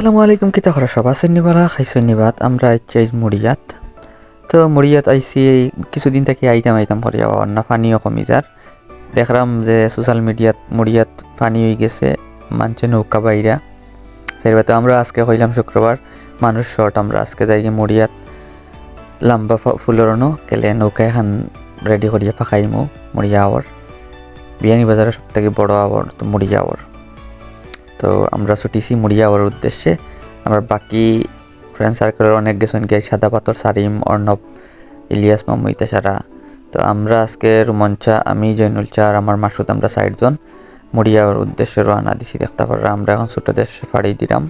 আসসালামু আলাইকুম কিতা খরা সব আছেন নিবালা খাইছেন নিবাত আমরা চাই মুড়িয়াত। তো মুড়িয়াত আইসি এই কিছুদিন থেকে আইতাম আইতাম করিয়া না পানিও কমি যার। দেখলাম যে সোশ্যাল মিডিয়াত মুড়িয়াত পানি হয়ে গেছে, মানছে নৌকা বাইরা। সেরবা তো আমরা আজকে হইলাম শুক্রবার, মানুষ শর্ট, আমরা আজকে যাই গিয়ে মুড়িয়াত লম্বা ফুলরনো কেলে নৌকা এখন রেডি করিয়া ফাঁকাইমু মুড়িয়া আওয়ার। বিয়ানি বাজারের সব থেকে বড় আওয়ার তো মুড়িয়া আওয়ার। তো আমরা ছুটিছি মুড়িয়া হওয়ার উদ্দেশ্যে। আমার বাকি ফ্রেন্ড সার্কেলের অনেক গেছেন গিয়ে সাদা পাথর, সারিম, অর্ণব, ইলিয়াস মামুইতা সারা তো আমরা আজকে রুমঞ্চা আমি জৈনুল চা আর আমার মাসুদ, আমরা ষাটজন মুড়িয়ার উদ্দেশ্যে রওনা দিছি দেখতে পারা আমরা এখন ছোটো দেশ ফাড়ি দিলাম।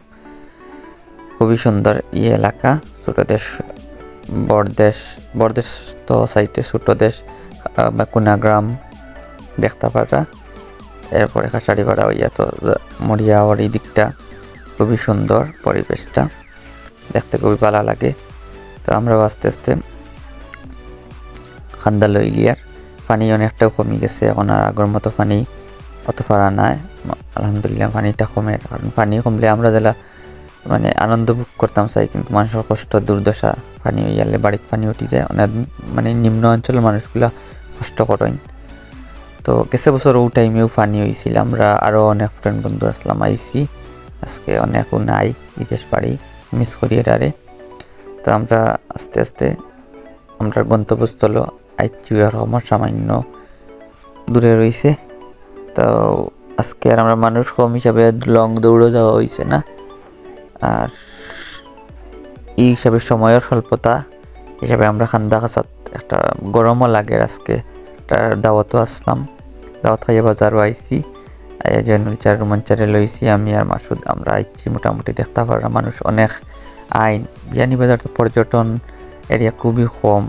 খুবই সুন্দর ই এলাকা, ছোটো দেশ বড়দেশ বড়দেশ তো সাইটে ছোটো দেশ বা কুনাগ্রাম দেখতে পারা এরপরে খাসাড়িপাড়া ওই তো মরিয়াওয়ার এই দিকটা, খুবই সুন্দর পরিবেশটা। দেখতে খুবই ভালো লাগে। তো আমরাও আস্তে আস্তে খান্দা লইলিয়ার পানি অনেকটাও কমে গেছে। এখন আর আগের মতো পানি অত ফারা নাই। আলহামদুলিল্লাহ পানিটা কমে। কারণ পানি কমলে আমরা যেটা মানে আনন্দ ভোগ করতাম চাই, কিন্তু মানুষের কষ্ট, দুর্দশা, পানি হইয়ালে বাড়ির পানি উঠি যায়। অনেক মানে নিম্ন অঞ্চলের মানুষগুলা কষ্ট করেন। তো গেছে বছর ও টাইমেও ফানি হয়েছিল আমরা আরও অনেক ফ্রেন্ড বন্ধু আসলাম আইসি আজকে অনেকও নাই, বিদেশ বাড়ি মিস করি এটারে তো আমরা আস্তে আস্তে, আমরা গন্তব্যস্থল, আইচু আর আমার সামান্য দূরে রয়েছে তো আজকে আর আমরা মানুষ কম হিসাবে লং দৌড়ও যাওয়া হয়েছে না। আর এই হিসাবে সময়ের স্বল্পতা হিসাবে আমরা খান্দা খাসাত একটা গরমও লাগে আজকে। একটা দাওয়াতও আসলাম। দাওয়াত খাইয়া বাজারও আইসি জয়নুল চার রুমান চারে লইছি, আমি আর মাসুদ আমরা আইছি মোটামুটি দেখতে পারা মানুষ অনেক আইন। বিয়ানি বাজার তো পর্যটন এরিয়া খুবই কম,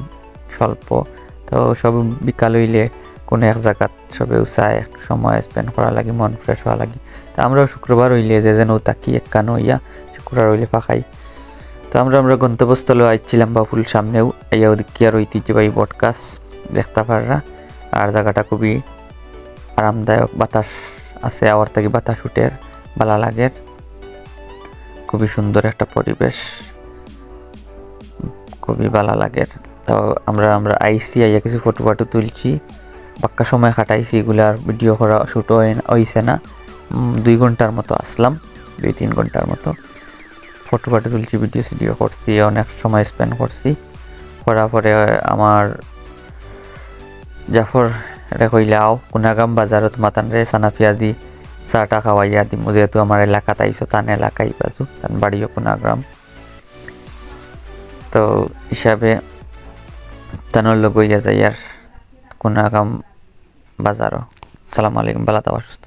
স্বল্প। তো সব বিকাল হইলে কোনো এক জায়গাত সবে চায়, একটু সময় স্পেন্ড করা লাগে, মন ফ্রেশ হওয়া লাগে। তো আমরাও শুক্রবার হইলে যে যেন তাকি এক কান হইয়া শুক্রবার হইলে পাখাই। তো আমরা আমরা গন্তব্যস্থলে আইছিলাম বাবুল সামনেও। আইয়া ওদিকে আর ঐতিহ্যবাহী বটকাস দেখতে পাররা আর জায়গাটা খুবই আরামদায়ক। বাতাস আছে আওয়ার থেকে বাতাস উঠে ভালো লাগে। খুবই সুন্দর একটা পরিবেশ। খুবই ভালো লাগে। তো আমরা আমরা আইসি, আইয়া কিছু ফটো ফটো তুলছি। বাক্কা সময় কাটাইছি এগুলার ভিডিও করা শ্যুট হয়েছে না দুই ঘণ্টার মতো আসলাম, দুই, তিন ঘণ্টার মতো। ফটো ফটো তুলছি ভিডিও সিডিও করছি, অনেক সময় স্পেন্ড করছি। করার পরে আমার জাফর এটা কইলে আও কুনাগাম বাজারত মাতান রে সানা পিয়াজি চাটা খাওয়াইয়া দিম। যেহেতু আমার এলাকাত আইসো তান এলাকাই বাজু, তান বাড়িও কুনাগ্রাম তো হিসাবে তানোর লগইয়া যাই আর কুনাগাম বাজারও সালাম আলাইকুম বালা তাওয়া সুস্থ